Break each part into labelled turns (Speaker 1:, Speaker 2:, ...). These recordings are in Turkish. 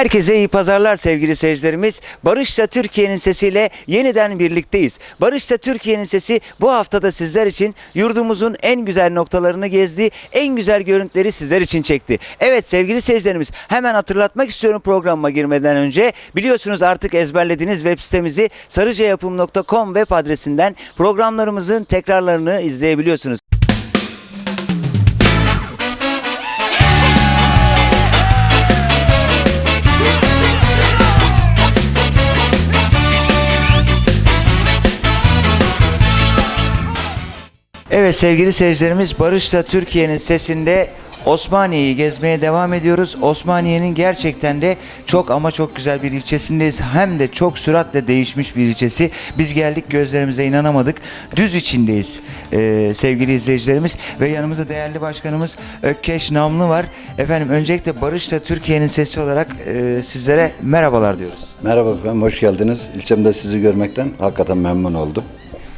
Speaker 1: Herkese iyi pazarlar sevgili seyircilerimiz. Barış'ta Türkiye'nin sesiyle yeniden birlikteyiz. Barış'ta Türkiye'nin sesi bu haftada sizler için yurdumuzun en güzel noktalarını gezdi, en güzel görüntüleri sizler için çekti. Evet sevgili seyircilerimiz hemen hatırlatmak istiyorum programıma girmeden önce. Biliyorsunuz artık ezberlediğiniz web sitemizi sarıcayapım.com web adresinden programlarımızın tekrarlarını izleyebiliyorsunuz. Evet sevgili seyircilerimiz Barış'ta Türkiye'nin sesinde Osmaniye'yi gezmeye devam ediyoruz. Osmaniye'nin gerçekten de çok ama çok güzel bir ilçesindeyiz. Hem de çok süratle değişmiş bir ilçesi. Biz geldik gözlerimize inanamadık. Düz içindeyiz ee, sevgili izleyicilerimiz. Ve yanımızda değerli başkanımız Ökkeş Namlı var. Efendim öncelikle Barış'ta Türkiye'nin sesi olarak e, sizlere merhabalar diyoruz.
Speaker 2: Merhaba efendim, hoş geldiniz. İlçemde sizi görmekten hakikaten memnun oldum.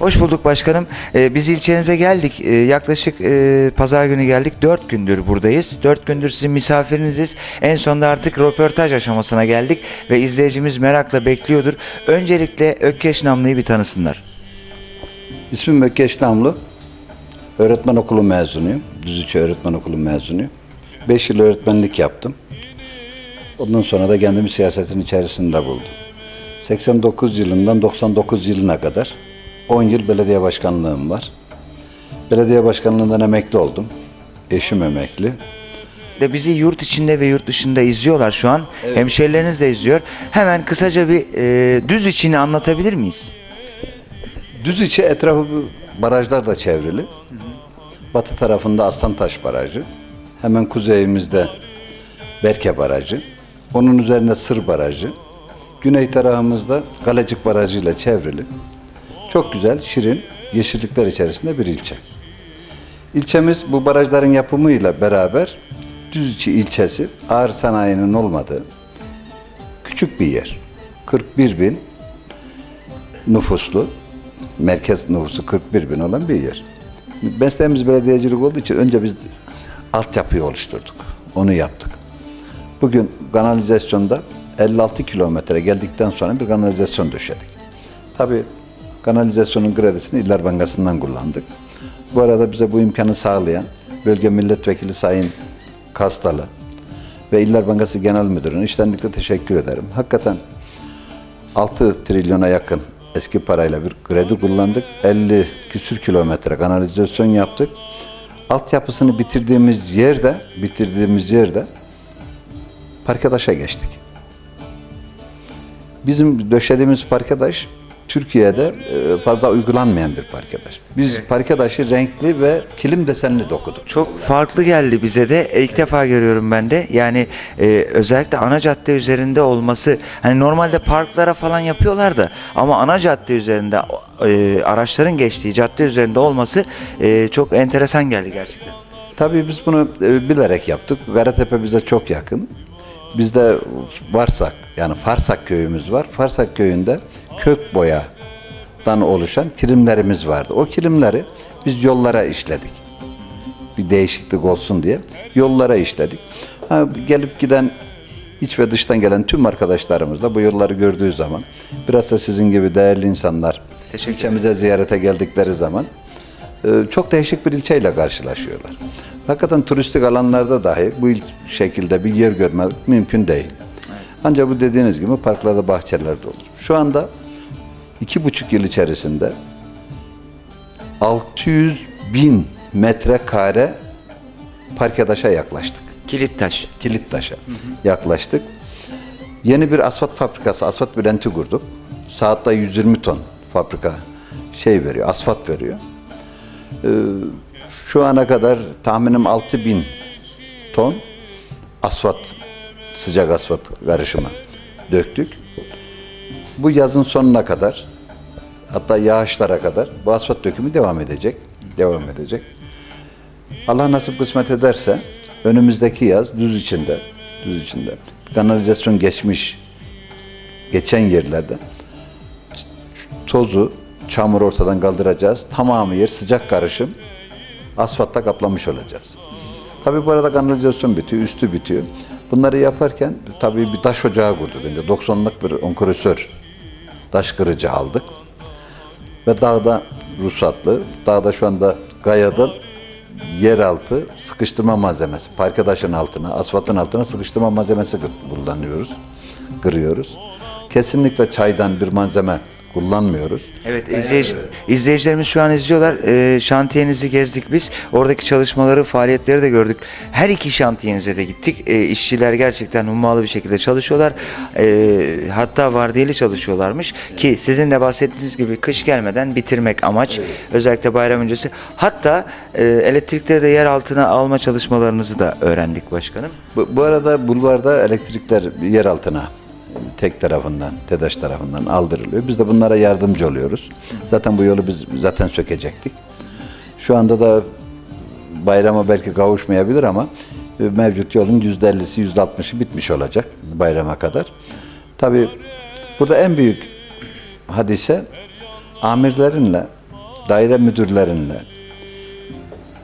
Speaker 1: Hoş bulduk başkanım. Ee, biz ilçenize geldik. Ee, yaklaşık e, pazar günü geldik. Dört gündür buradayız. Dört gündür sizin misafiriniziz. En sonunda artık röportaj aşamasına geldik ve izleyicimiz merakla bekliyordur. Öncelikle Ökkeş Namlı'yı bir tanısınlar.
Speaker 2: İsmim Ökkeş Namlı. Öğretmen okulu mezunuyum. Düzüçü Öğretmen Okulu mezunuyum. 5 yıl öğretmenlik yaptım. Ondan sonra da kendimi siyasetin içerisinde buldum. 89 yılından 99 yılına kadar 10 yıl belediye başkanlığım var. Belediye başkanlığından emekli oldum. Eşim emekli.
Speaker 1: De bizi yurt içinde ve yurt dışında izliyorlar şu an. Hemşerileriniz de izliyor. Hemen kısaca bir e, düz içini anlatabilir miyiz?
Speaker 2: Düz içi etrafı barajlarla çevrili. Batı tarafında Aslantaş Barajı. Hemen kuzeyimizde Berke Barajı. Onun üzerinde Sır Barajı. Güney tarafımızda Galecik Barajı ile çevrili. Çok güzel, şirin, yeşillikler içerisinde bir ilçe. İlçemiz bu barajların yapımıyla beraber Düzçi ilçesi ağır sanayinin olmadığı küçük bir yer. 41 bin nüfuslu, merkez nüfusu 41 bin olan bir yer. Mesleğimiz belediyecilik olduğu için önce biz altyapıyı oluşturduk. Onu yaptık. Bugün kanalizasyonda 56 kilometre geldikten sonra bir kanalizasyon döşedik. Tabii kanalizasyonun kredisini İller Bankası'ndan kullandık. Bu arada bize bu imkanı sağlayan bölge milletvekili Sayın Kastalı ve İller Bankası Genel Müdürü'ne içtenlikle teşekkür ederim. Hakikaten 6 trilyona yakın eski parayla bir kredi kullandık. 50 küsür kilometre kanalizasyon yaptık. Altyapısını bitirdiğimiz yerde, bitirdiğimiz yerde parkedaşa geçtik. Bizim döşediğimiz parkedaş Türkiye'de e, fazla uygulanmayan bir parkedaş. Biz parkedaşı renkli ve kilim desenli dokuduk.
Speaker 1: Çok farklı geldi bize de. E, İlk defa görüyorum ben de. Yani e, özellikle ana cadde üzerinde olması. Hani normalde parklara falan yapıyorlar da ama ana cadde üzerinde e, araçların geçtiği cadde üzerinde olması e, çok enteresan geldi gerçekten.
Speaker 2: Tabii biz bunu e, bilerek yaptık. Karatepe bize çok yakın. Bizde Varsak yani Farsak köyümüz var. Farsak köyünde kök boyadan oluşan kilimlerimiz vardı. O kilimleri biz yollara işledik. Bir değişiklik olsun diye yollara işledik. Ha, gelip giden iç ve dıştan gelen tüm arkadaşlarımız da bu yolları gördüğü zaman biraz da sizin gibi değerli insanlar ilçemize ziyarete geldikleri zaman e, çok değişik bir ilçeyle karşılaşıyorlar. Hakikaten turistik alanlarda dahi bu il- şekilde bir yer görmek mümkün değil. Ancak bu dediğiniz gibi parklarda, bahçelerde olur. Şu anda iki buçuk yıl içerisinde 600 bin metrekare parkedaşa yaklaştık.
Speaker 1: Kilit taş.
Speaker 2: Kilit taşa yaklaştık. Yeni bir asfalt fabrikası, asfalt bülenti kurduk. Saatte 120 ton fabrika şey veriyor, asfalt veriyor. Ee, şu ana kadar tahminim 6000 ton asfalt, sıcak asfalt karışımı döktük. Bu yazın sonuna kadar hatta yağışlara kadar bu asfalt dökümü devam edecek. Devam edecek. Allah nasip kısmet ederse önümüzdeki yaz düz içinde, düz içinde kanalizasyon geçmiş geçen yerlerde tozu, çamur ortadan kaldıracağız. Tamamı yer sıcak karışım asfaltta kaplamış olacağız. Tabii bu arada kanalizasyon bitiyor, üstü bitiyor. Bunları yaparken tabii bir taş ocağı kurduk. önce. 90'lık bir onkursör taş kırıcı aldık. Ve dağda ruhsatlı, dağda şu anda gayadan yeraltı sıkıştırma malzemesi, parke taşın altına, asfaltın altına sıkıştırma malzemesi kullanıyoruz, kırıyoruz. Kesinlikle çaydan bir malzeme kullanmıyoruz.
Speaker 1: Evet izleyici, izleyicilerimiz şu an izliyorlar. Ee, şantiyenizi gezdik biz. Oradaki çalışmaları, faaliyetleri de gördük. Her iki şantiyenize de gittik. Ee, işçiler gerçekten hummalı bir şekilde çalışıyorlar. Ee, hatta vardiyeli çalışıyorlarmış. Ki sizin de bahsettiğiniz gibi kış gelmeden bitirmek amaç. Özellikle bayram öncesi. Hatta e, elektrikleri de yer altına alma çalışmalarınızı da öğrendik başkanım.
Speaker 2: Bu, bu arada bulvarda elektrikler yer altına tek tarafından, TEDAŞ tarafından aldırılıyor. Biz de bunlara yardımcı oluyoruz. Zaten bu yolu biz zaten sökecektik. Şu anda da bayrama belki kavuşmayabilir ama e, mevcut yolun %50'si, %60'ı bitmiş olacak bayrama kadar. Tabii burada en büyük hadise amirlerinle, daire müdürlerinle,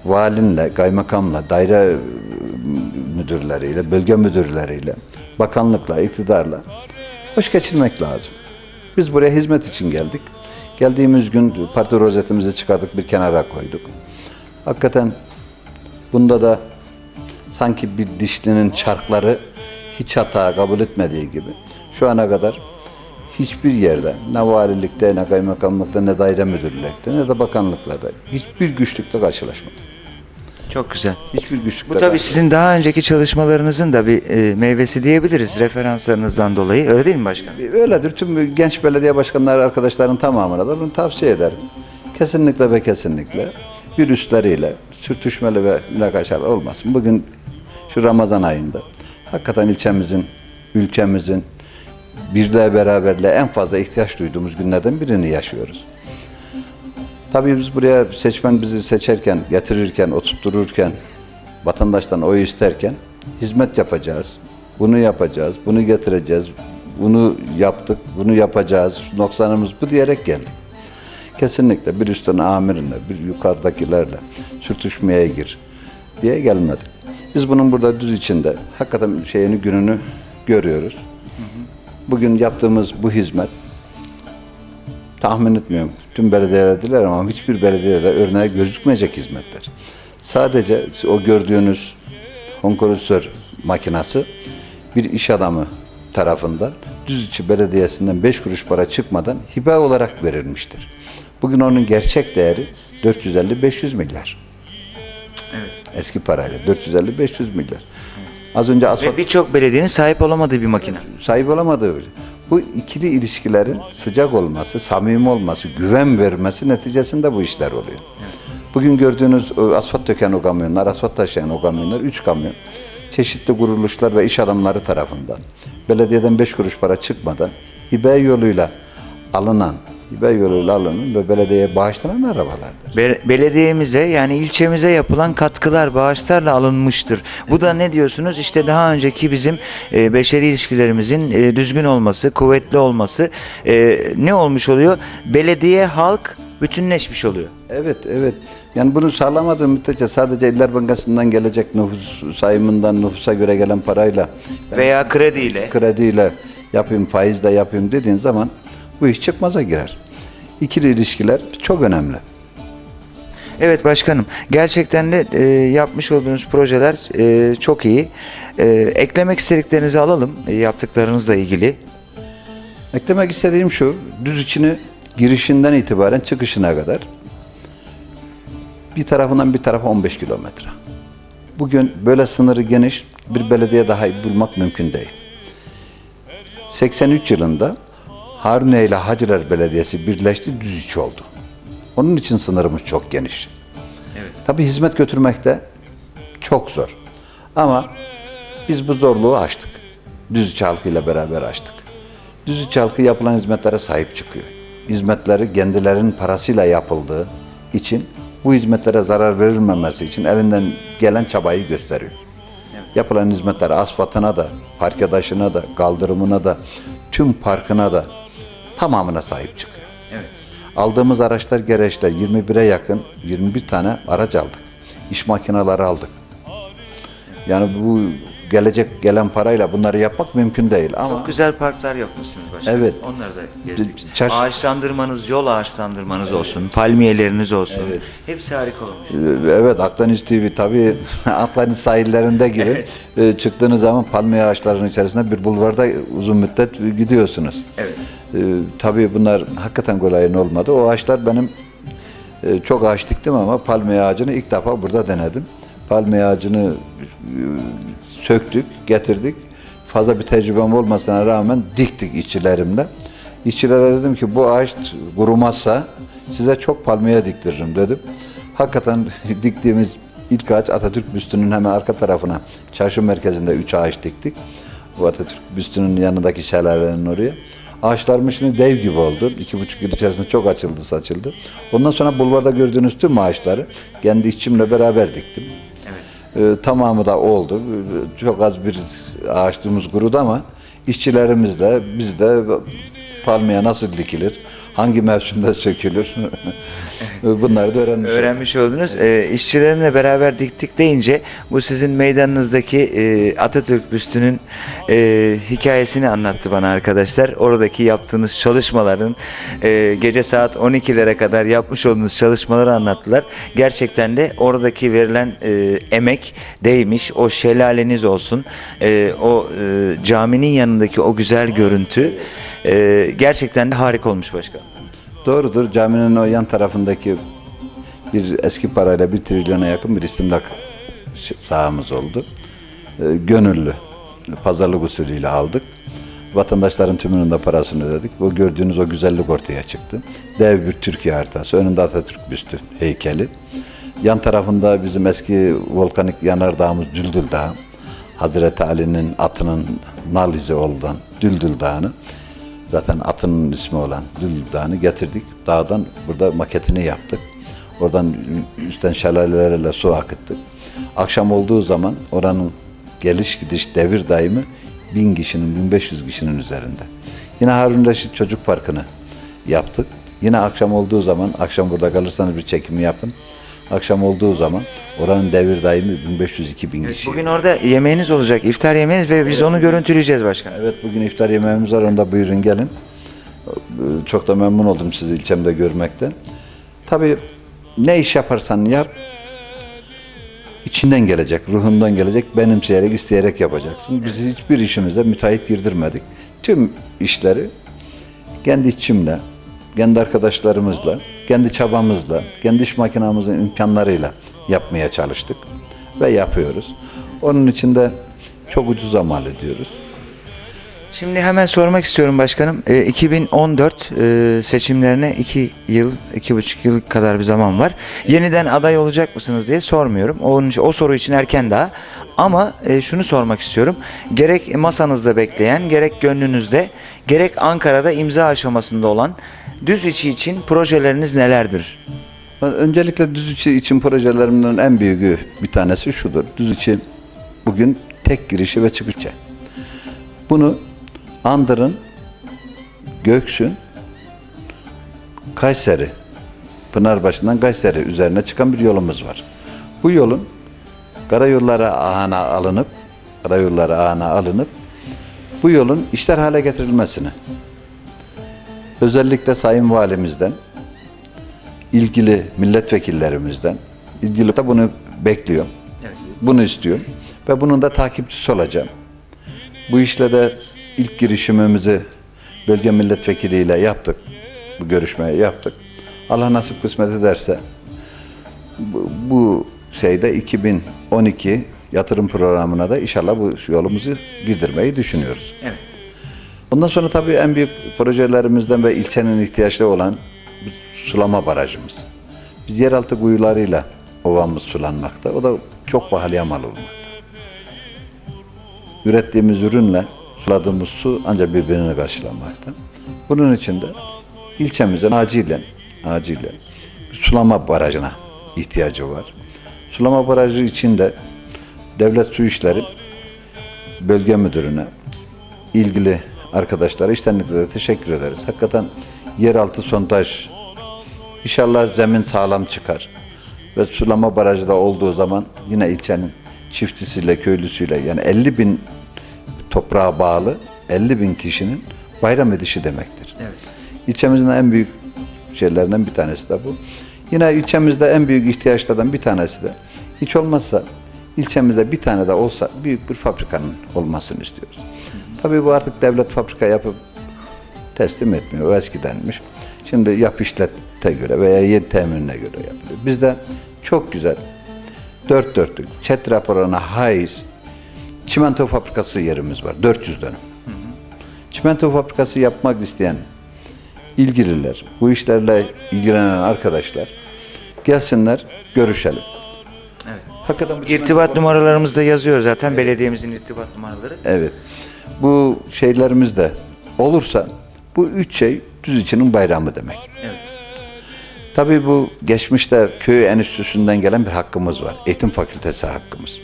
Speaker 2: valinle, kaymakamla, daire e, müdürleriyle, bölge müdürleriyle, bakanlıkla, iktidarla hoş geçirmek lazım. Biz buraya hizmet için geldik. Geldiğimiz gün parti rozetimizi çıkardık, bir kenara koyduk. Hakikaten bunda da sanki bir dişlinin çarkları hiç hata kabul etmediği gibi şu ana kadar hiçbir yerde ne valilikte ne kaymakamlıkta ne daire müdürlükte ne de bakanlıklarda hiçbir güçlükle karşılaşmadık.
Speaker 1: Çok güzel.
Speaker 2: Hiçbir güçlükle
Speaker 1: Bu tabii sizin daha önceki çalışmalarınızın da bir e, meyvesi diyebiliriz referanslarınızdan dolayı. Öyle değil mi başkanım?
Speaker 2: Öyledir. Tüm genç belediye başkanları arkadaşların tamamına da bunu tavsiye ederim. Kesinlikle ve kesinlikle bir üstleriyle sürtüşmeli ve münakaşalar olmasın. Bugün şu Ramazan ayında hakikaten ilçemizin, ülkemizin birliğe beraberliğe en fazla ihtiyaç duyduğumuz günlerden birini yaşıyoruz. Tabii biz buraya seçmen bizi seçerken, getirirken, oturttururken, vatandaştan oy isterken hizmet yapacağız. Bunu yapacağız, bunu getireceğiz, bunu yaptık, bunu yapacağız, noksanımız bu diyerek geldik. Kesinlikle bir üstten amirinle, bir yukarıdakilerle sürtüşmeye gir diye gelmedik. Biz bunun burada düz içinde hakikaten şeyini gününü görüyoruz. Bugün yaptığımız bu hizmet tahmin etmiyorum. Tüm belediyelediler ama hiçbir belediyede örneği gözükmeyecek hizmetler. Sadece o gördüğünüz onkolisör makinası bir iş adamı tarafından Düzüçü Belediyesi'nden 5 kuruş para çıkmadan hibe olarak verilmiştir. Bugün onun gerçek değeri 450-500 milyar. Eski parayla 450-500 milyar. Az önce asfalt
Speaker 1: Ve birçok belediyenin sahip olamadığı bir makine.
Speaker 2: sahip olamadığı Bu ikili ilişkilerin sıcak olması, samimi olması, güven vermesi neticesinde bu işler oluyor. Bugün gördüğünüz o asfalt döken o kamyonlar, asfalt taşıyan o kamyonlar, üç kamyon çeşitli kuruluşlar ve iş adamları tarafından belediyeden beş kuruş para çıkmadan hibe yoluyla alınan, hibe yoluyla alınan ve belediyeye bağışlanan arabalardır.
Speaker 1: Be- belediyemize yani ilçemize yapılan katkılar bağışlarla alınmıştır. Bu da ne diyorsunuz? İşte daha önceki bizim e, beşeri ilişkilerimizin e, düzgün olması, kuvvetli olması e, ne olmuş oluyor? Belediye halk bütünleşmiş oluyor.
Speaker 2: Evet, evet. Yani bunu sağlamadığı müddetçe sadece İller Bankası'ndan gelecek nüfus sayımından nüfusa göre gelen parayla
Speaker 1: Veya krediyle.
Speaker 2: krediyle yapayım, faizle yapayım dediğin zaman bu iş çıkmaza girer. İkili ilişkiler çok önemli.
Speaker 1: Evet başkanım. Gerçekten de e, yapmış olduğunuz projeler e, çok iyi. E, eklemek istediklerinizi alalım e, yaptıklarınızla ilgili.
Speaker 2: Eklemek istediğim şu, düz içini girişinden itibaren çıkışına kadar bir tarafından bir tarafa 15 kilometre. Bugün böyle sınırı geniş bir belediye daha bulmak mümkün değil. 83 yılında Haruniye ile Hacılar Belediyesi birleşti, düz iç oldu. Onun için sınırımız çok geniş. Tabii hizmet götürmekte çok zor. Ama biz bu zorluğu aştık. Düz halkıyla beraber aştık. Düz halkı yapılan hizmetlere sahip çıkıyor. Hizmetleri kendilerinin parasıyla yapıldığı için bu hizmetlere zarar verilmemesi için elinden gelen çabayı gösteriyor. Yapılan hizmetler asfaltına da, taşına da, kaldırımına da, tüm parkına da tamamına sahip çıkıyor. Aldığımız araçlar gereçler 21'e yakın 21 tane araç aldık. İş makineleri aldık. Yani bu gelecek gelen parayla bunları yapmak mümkün değil ama
Speaker 1: Çok güzel parklar yapmışsınız başkanım.
Speaker 2: Evet.
Speaker 1: Onları da gezdik.
Speaker 2: Çarşı-
Speaker 1: Ağaçlandırmanız, yol ağaçlandırmanız olsun, palmiyeleriniz olsun. Hepsi harika olmuş.
Speaker 2: Evet Akdeniz TV tabii Akdeniz sahillerinde gibi e, çıktığınız zaman palmiye ağaçlarının içerisinde bir bulvarda uzun müddet gidiyorsunuz.
Speaker 1: Evet.
Speaker 2: Ee, tabii bunlar hakikaten kolayın olmadı. O ağaçlar benim e, çok ağaç diktim ama palmiye ağacını ilk defa burada denedim. Palmiye ağacını e, söktük, getirdik. Fazla bir tecrübem olmasına rağmen diktik işçilerimle. İşçilere dedim ki bu ağaç kurumazsa size çok palmiye diktiririm dedim. Hakikaten diktiğimiz ilk ağaç Atatürk büstünün hemen arka tarafına çarşı merkezinde üç ağaç diktik. Bu Atatürk büstünün yanındaki şelalenin oraya. Ağaçlarım şimdi dev gibi oldu. İki buçuk yıl içerisinde çok açıldı saçıldı. Ondan sonra bulvarda gördüğünüz tüm ağaçları kendi işçimle beraber diktim.
Speaker 1: Evet.
Speaker 2: Ee, tamamı da oldu. Ee, Çok az bir ağaçlığımız kurudu ama işçilerimizle biz de palmiye nasıl dikilir, hangi mevsimde sökülür bunları da öğrenmiş.
Speaker 1: Öğrenmiş oldunuz. Ee, işçilerimle beraber diktik deyince bu sizin meydanınızdaki e, Atatürk büstünün e, hikayesini anlattı bana arkadaşlar. Oradaki yaptığınız çalışmaların e, gece saat 12'lere kadar yapmış olduğunuz çalışmaları anlattılar. Gerçekten de oradaki verilen e, emek değmiş. O şelaleniz olsun. e, o e, caminin yanındaki o güzel görüntü e, gerçekten de harika olmuş başkanım.
Speaker 2: Doğrudur. Caminin o yan tarafındaki bir eski parayla bir trilyona yakın bir istimlak sahamız oldu. Ee, gönüllü, pazarlık usulüyle aldık. Vatandaşların tümünün de parasını ödedik. O gördüğünüz o güzellik ortaya çıktı. Dev bir Türkiye haritası. Önünde Atatürk büstü heykeli. Yan tarafında bizim eski volkanik yanardağımız Düldül Dağı. Hazreti Ali'nin atının nal izi olan Düldül Dağı'nı zaten atının ismi olan Dağı'nı getirdik. Dağdan burada maketini yaptık. Oradan üstten şelalelerle su akıttık. Akşam olduğu zaman oranın geliş gidiş devir daimi 1000 kişinin, 1500 kişinin üzerinde. Yine Harun Reşit Çocuk Parkı'nı yaptık. Yine akşam olduğu zaman, akşam burada kalırsanız bir çekimi yapın. Akşam olduğu zaman oranın devir daimi 1500-2000 kişi.
Speaker 1: Bugün orada yemeğiniz olacak, iftar yemeğiniz ve biz onu görüntüleyeceğiz başkanım.
Speaker 2: Evet bugün iftar yemeğimiz var. Onda buyurun gelin. Çok da memnun oldum sizi ilçemde görmekten. Tabii ne iş yaparsan yap içinden gelecek, ruhundan gelecek, benimseyerek, isteyerek yapacaksın. Biz hiçbir işimize müteahhit girdirmedik. Tüm işleri kendi içimle, kendi arkadaşlarımızla, kendi çabamızla, kendi iş makinamızın imkanlarıyla yapmaya çalıştık ve yapıyoruz. Onun için de çok ucuza mal ediyoruz.
Speaker 1: Şimdi hemen sormak istiyorum başkanım. Ee, 2014 e, seçimlerine 2 yıl, iki buçuk yıl kadar bir zaman var. Yeniden aday olacak mısınız diye sormuyorum. Onun için, o soru için erken daha. Ama e, şunu sormak istiyorum. Gerek masanızda bekleyen, gerek gönlünüzde, gerek Ankara'da imza aşamasında olan düz içi için projeleriniz nelerdir?
Speaker 2: Öncelikle düz içi için projelerimden en büyüğü bir tanesi şudur. Düz içi bugün tek girişi ve çıkışı. Bunu Andırın, Göksün, Kayseri, Pınarbaşı'ndan Kayseri üzerine çıkan bir yolumuz var. Bu yolun karayolları ağına alınıp, karayolları ağına alınıp bu yolun işler hale getirilmesini özellikle Sayın Valimizden ilgili milletvekillerimizden ilgili de bunu bekliyor. Bunu istiyorum ve bunun da takipçisi olacağım. Bu işle de ilk girişimimizi bölge milletvekiliyle yaptık. Bu görüşmeyi yaptık. Allah nasip kısmet ederse bu, bu şeyde 2012 yatırım programına da inşallah bu yolumuzu girdirmeyi düşünüyoruz.
Speaker 1: Evet.
Speaker 2: Ondan sonra tabii en büyük projelerimizden ve ilçenin ihtiyaçları olan sulama barajımız. Biz yeraltı kuyularıyla ovamız sulanmakta. O da çok pahalıya mal olmakta. Ürettiğimiz ürünle suladığımız su ancak birbirini karşılamakta. Bunun için de ilçemizin acilen, acilen sulama barajına ihtiyacı var. Sulama barajı için de devlet su işleri bölge müdürüne, ilgili arkadaşlara içtenlikle de teşekkür ederiz. Hakikaten yeraltı sondaj inşallah zemin sağlam çıkar. Ve sulama barajı da olduğu zaman yine ilçenin çiftçisiyle, köylüsüyle yani 50 bin toprağa bağlı 50 bin kişinin bayram edişi demektir.
Speaker 1: Evet.
Speaker 2: İlçemizin en büyük şeylerinden bir tanesi de bu. Yine ilçemizde en büyük ihtiyaçlardan bir tanesi de hiç olmazsa ilçemizde bir tane de olsa büyük bir fabrikanın olmasını istiyoruz. Tabii bu artık devlet fabrika yapıp teslim etmiyor. O eskidenmiş. Şimdi yap işlete göre veya yedi teminine göre yapılıyor. Bizde çok güzel dört dörtlük çet raporuna haiz çimento fabrikası yerimiz var. 400 dönüm. Çimento fabrikası yapmak isteyen ilgililer, bu işlerle ilgilenen arkadaşlar gelsinler, görüşelim.
Speaker 1: Evet.
Speaker 2: Hakikaten bu
Speaker 1: İrtibat numaralarımızda yazıyor zaten belediyemizin irtibat numaraları.
Speaker 2: Evet. Bu şeylerimiz de olursa bu üç şey düz içinin bayramı demek.
Speaker 1: Evet.
Speaker 2: Tabii bu geçmişte köy enstitüsünden gelen bir hakkımız var. Eğitim fakültesi hakkımız.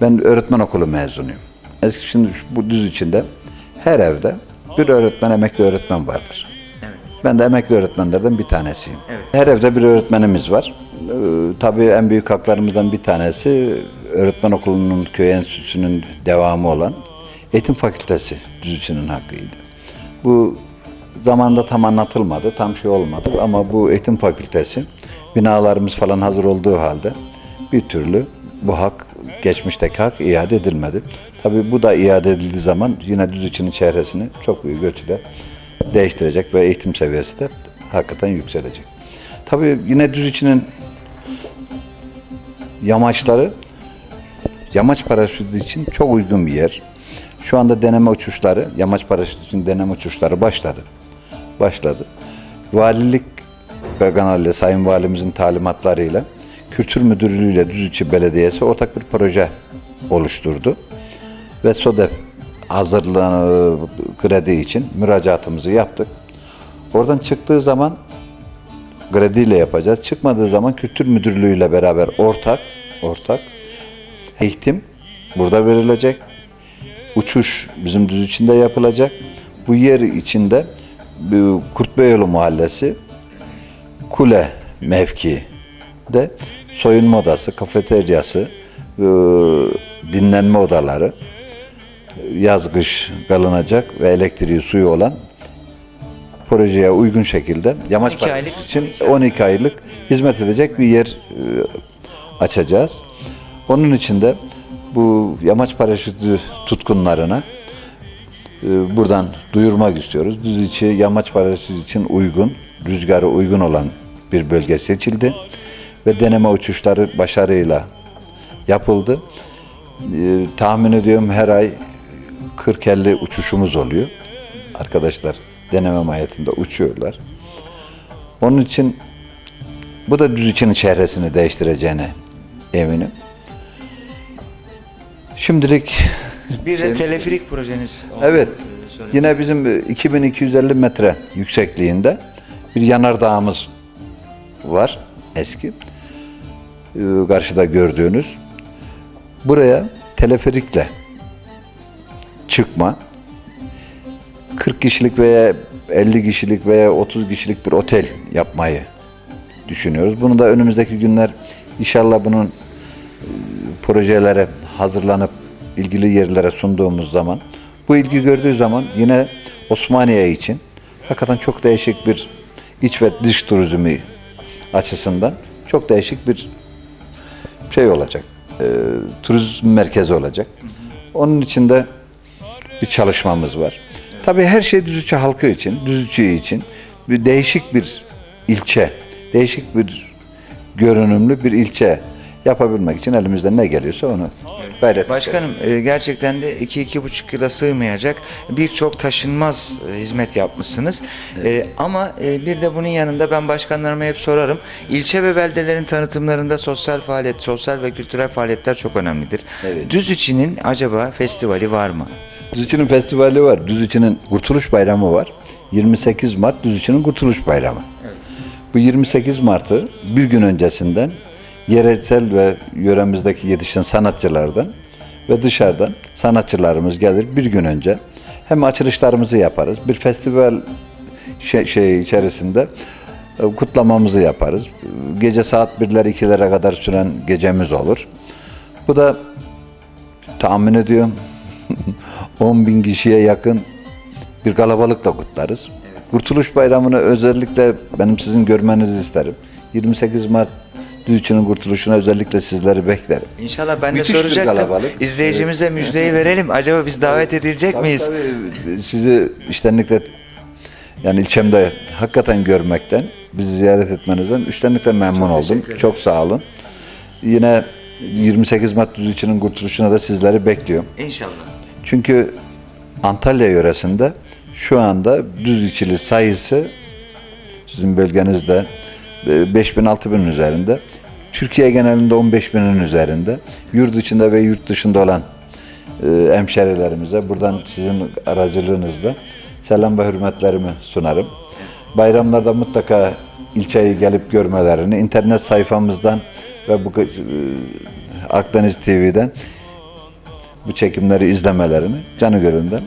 Speaker 2: Ben öğretmen okulu mezunuyum. Eski şimdi bu düz içinde her evde bir öğretmen, emekli öğretmen vardır.
Speaker 1: Evet.
Speaker 2: Ben de emekli öğretmenlerden bir tanesiyim.
Speaker 1: Evet.
Speaker 2: Her evde bir öğretmenimiz var. Ee, tabii en büyük haklarımızdan bir tanesi öğretmen okulunun köy enstitüsünün devamı olan eğitim fakültesi düzücünün hakkıydı. Bu zamanda tam anlatılmadı, tam şey olmadı ama bu eğitim fakültesi binalarımız falan hazır olduğu halde bir türlü bu hak geçmişteki hak iade edilmedi. Tabii bu da iade edildiği zaman yine Düzüçü'nün çehresini çok büyük ölçüde değiştirecek ve eğitim seviyesi de hakikaten yükselecek. Tabii yine Düzüçü'nün yamaçları yamaç paraşütü için çok uygun bir yer. Şu anda deneme uçuşları, yamaç paraşütü için deneme uçuşları başladı. Başladı. Valilik Ganalya Sayın Valimizin talimatlarıyla Kültür Müdürlüğü ile Düzüçü Belediyesi ortak bir proje oluşturdu. Ve SODEF hazırlanan kredi için müracaatımızı yaptık. Oradan çıktığı zaman krediyle yapacağız. Çıkmadığı zaman Kültür Müdürlüğü ile beraber ortak ortak eğitim burada verilecek. Uçuş bizim düz içinde yapılacak. Bu yer içinde bu Kurtbeyoğlu Mahallesi Kule mevki de soyunma odası, kafeteryası, e, dinlenme odaları, yaz kış kalınacak ve elektriği suyu olan projeye uygun şekilde yamaç
Speaker 1: 12 aylık-
Speaker 2: paraşütü için 12 aylık hizmet edecek bir yer e, açacağız. Onun için de bu yamaç paraşütü tutkunlarına e, buradan duyurmak istiyoruz. Düz içi yamaç paraşütü için uygun, rüzgarı uygun olan bir bölge seçildi ve deneme uçuşları başarıyla yapıldı. E, tahmin ediyorum her ay 40-50 uçuşumuz oluyor. Arkadaşlar deneme mahiyetinde uçuyorlar. Onun için bu da düz içinin çehresini değiştireceğine eminim. Şimdilik
Speaker 1: Bir de teleferik projeniz olduğunu
Speaker 2: Şey- Evet.
Speaker 1: e, söylediniz.
Speaker 2: Yine bizim e, 2250 metre yüksekliğinde bir yanardağımız var eski. Ee, Karşıda gördüğünüz. Buraya teleferikle çıkma 40 kişilik veya 50 kişilik veya 30 kişilik bir otel yapmayı düşünüyoruz. Bunu da önümüzdeki günler inşallah bunun projelere hazırlanıp ilgili yerlere sunduğumuz zaman bu ilgi gördüğü zaman yine Osmaniye için hakikaten çok değişik bir iç ve dış turizmi açısından çok değişik bir şey olacak. Ee, turizm merkezi olacak. Onun için de bir çalışmamız var. Tabii her şey Düzüçü halkı için, Düzüçü için bir değişik bir ilçe, değişik bir görünümlü bir ilçe yapabilmek için elimizden ne geliyorsa onu gayret
Speaker 1: Başkanım e, gerçekten de 2-2,5 yıla sığmayacak birçok taşınmaz e, hizmet yapmışsınız. E, ama e, bir de bunun yanında ben başkanlarıma hep sorarım. İlçe ve beldelerin tanıtımlarında sosyal faaliyet, sosyal ve kültürel faaliyetler çok önemlidir.
Speaker 2: Evet.
Speaker 1: Düzüçi'nin acaba festivali var mı?
Speaker 2: Düzüçü'nün festivali var. Düzüçü'nün Kurtuluş Bayramı var. 28 Mart Düzüçü'nün Kurtuluş Bayramı. Bu 28 Mart'ı bir gün öncesinden yerel ve yöremizdeki yetişen sanatçılardan ve dışarıdan sanatçılarımız gelir bir gün önce. Hem açılışlarımızı yaparız. Bir festival şey, şey içerisinde e, kutlamamızı yaparız. Gece saat 1'lere 2'lere kadar süren gecemiz olur. Bu da tahmin ediyorum 10 bin kişiye yakın bir kalabalıkla kutlarız. Kurtuluş Bayramı'nı özellikle benim sizin görmenizi isterim. 28 Mart Düzçü'nün kurtuluşuna özellikle sizleri beklerim.
Speaker 1: İnşallah ben de
Speaker 2: Müthiş bir
Speaker 1: soracaktım. İzleyicimize müjdeyi verelim. Acaba biz davet edilecek
Speaker 2: Tabii,
Speaker 1: miyiz?
Speaker 2: tabii. Sizi iştenlikle yani ilçemde hakikaten görmekten, bizi ziyaret etmenizden iştenlikle memnun oldum.
Speaker 1: teşekkür ederim.
Speaker 2: Çok sağ olun. Yine 28 Mart Düzçü'nün kurtuluşuna da sizleri bekliyorum.
Speaker 1: İnşallah.
Speaker 2: Çünkü Antalya yöresinde şu anda düz içili sayısı sizin bölgenizde 5000-6000'in üzerinde. Türkiye genelinde 15 binin üzerinde. Yurt içinde ve yurt dışında olan e, hemşerilerimize buradan sizin aracılığınızla selam ve hürmetlerimi sunarım. Bayramlarda mutlaka ilçeyi gelip görmelerini internet sayfamızdan ve bu e, Akdeniz TV'den bu çekimleri izlemelerini canı gönülden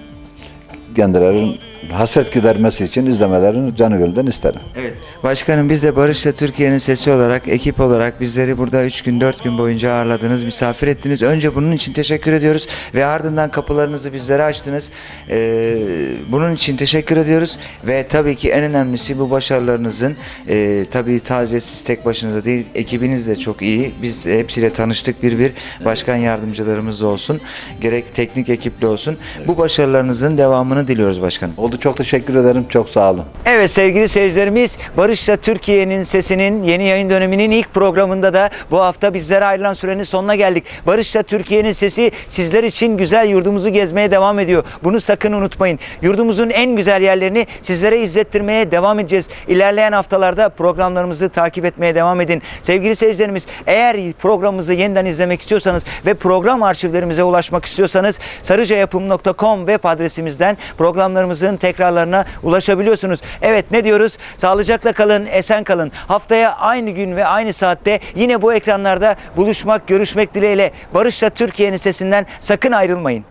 Speaker 2: kendilerinin hasret gidermesi için izlemelerini canı gönülden isterim.
Speaker 1: Evet. Başkanım biz de Barış'la Türkiye'nin sesi olarak, ekip olarak bizleri burada 3 gün 4 gün boyunca ağırladınız, misafir ettiniz. Önce bunun için teşekkür ediyoruz ve ardından kapılarınızı bizlere açtınız. Ee, bunun için teşekkür ediyoruz ve tabii ki en önemlisi bu başarılarınızın e, tabii sadece siz tek başınıza değil, ekibiniz de çok iyi. Biz hepsiyle tanıştık bir bir. Başkan yardımcılarımız olsun, gerek teknik ekiple olsun. Bu başarılarınızın devamını diliyoruz başkanım.
Speaker 2: Oldu çok teşekkür ederim. Çok sağ olun.
Speaker 1: Evet sevgili seyircilerimiz Barış'la Türkiye'nin sesinin yeni yayın döneminin ilk programında da bu hafta bizlere ayrılan sürenin sonuna geldik. Barış'la Türkiye'nin sesi sizler için güzel yurdumuzu gezmeye devam ediyor. Bunu sakın unutmayın. Yurdumuzun en güzel yerlerini sizlere izlettirmeye devam edeceğiz. İlerleyen haftalarda programlarımızı takip etmeye devam edin. Sevgili seyircilerimiz eğer programımızı yeniden izlemek istiyorsanız ve program arşivlerimize ulaşmak istiyorsanız sarıcayapım.com web adresimizden programlarımızın tekrarlarına ulaşabiliyorsunuz. Evet ne diyoruz? Sağlıcakla kalın, esen kalın. Haftaya aynı gün ve aynı saatte yine bu ekranlarda buluşmak, görüşmek dileğiyle Barış'la Türkiye'nin sesinden sakın ayrılmayın.